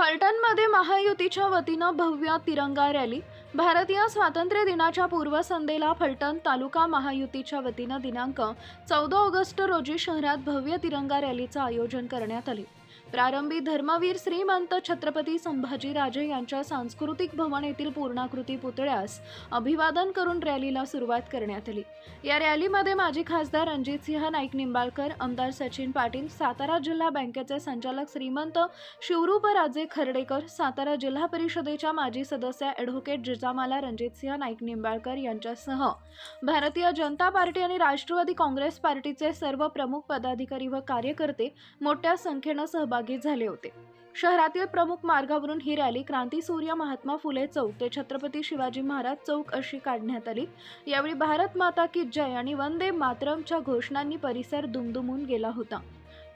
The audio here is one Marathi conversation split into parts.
फलटणमध्ये महायुतीच्या वतीनं भव्य तिरंगा रॅली. भारतीय स्वातंत्र्य दिनाच्या पूर्वसंध्येला फलटण तालुका महायुतीच्या वतीनं दिनांक चौदा ऑगस्ट रोजी शहरात भव्य तिरंगा रॅलीचं आयोजन करण्यात आले. प्रारंभी धर्मवीर श्रीमंत छत्रपती संभाजीराजे यांच्या सांस्कृतिक भवन येथील पूर्णाकृती पुतळ्यास अभिवादन करून रॅलीला सुरुवात करण्यात आली. या रॅलीमध्ये माजी खासदार रणजितसिंह नाईक निंबाळकर आमदार सचिन पाटील सातारा जिल्हा बँकेचे संचालक श्रीमंत शिवरूपराजे खर्डेकर सातारा जिल्हा परिषदेच्या माजी सदस्य ॲडव्होकेट जिजामाला रणजितसिंह नाईक निंबाळकर यांच्यासह भारतीय जनता पार्टी आणि राष्ट्रवादी काँग्रेस पार्टीचे सर्व प्रमुख पदाधिकारी व कार्यकर्ते मोठ्या संख्येनं सहभाग सहभागी झाले होते. शहरातील प्रमुख मार्गावरून ही रॅली क्रांती सूर्य महात्मा फुले चौक ते छत्रपती शिवाजी महाराज चौक अशी काढण्यात आली. यावेळी भारत माता की जय आणि वंदे मातरमच्या घोषणांनी परिसर दुमदुमून गेला होता.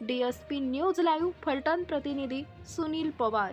डीएसपी न्यूज लाईव्ह फलटण प्रतिनिधी सुनील पवार.